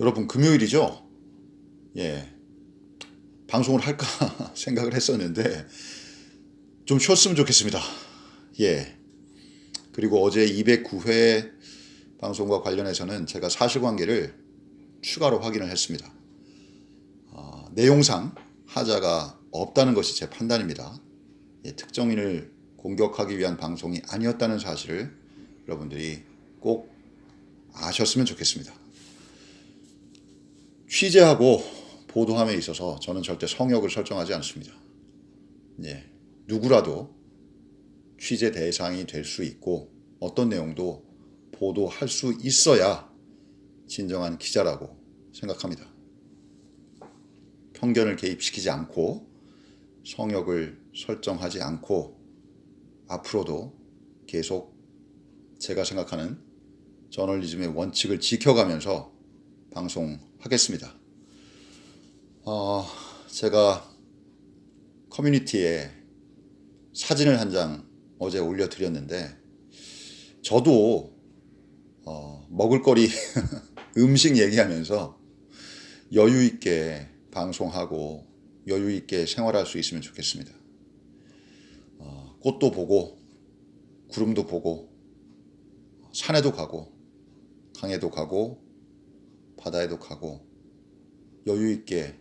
여러분 금요일이죠? 예. 방송을 할까 생각을 했었는데 좀 쉬었으면 좋겠습니다. 예. 그리고 어제 209회 방송과 관련해서는 제가 사실관계를 추가로 확인을 했습니다. 아, 내용상 하자가 없다는 것이 제 판단입니다. 예, 특정인을 공격하기 위한 방송이 아니었다는 사실을 여러분들이 꼭 아셨으면 좋겠습니다. 취재하고 보도함에 있어서 저는 절대 성역을 설정하지 않습니다. 예, 누구라도 취재 대상이 될 수 있고 어떤 내용도 보도할 수 있어야 진정한 기자라고 생각합니다. 편견을 개입시키지 않고 성역을 설정하지 않고 앞으로도 계속 제가 생각하는 저널리즘의 원칙을 지켜가면서 방송하겠습니다. 어, 제가 커뮤니티에 사진을 한 장 어제 올려드렸는데 저도 어, 먹을거리 음식 얘기하면서 여유 있게 방송하고 여유 있게 생활할 수 있으면 좋겠습니다. 어, 꽃도 보고 구름도 보고 산에도 가고 강에도 가고 바다에도 가고 여유 있게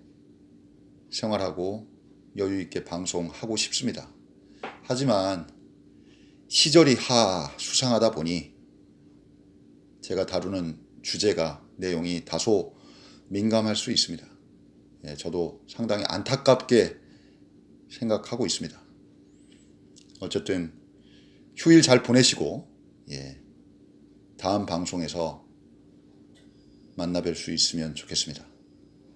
생활하고 여유 있게 방송하고 싶습니다. 하지만 시절이 하 수상하다 보니 제가 다루는 주제가 내용이 다소 민감할 수 있습니다. 예, 저도 상당히 안타깝게 생각하고 있습니다. 어쨌든 휴일 잘 보내시고 예, 다음 방송에서 만나 뵐 수 있으면 좋겠습니다.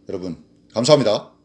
여러분 감사합니다.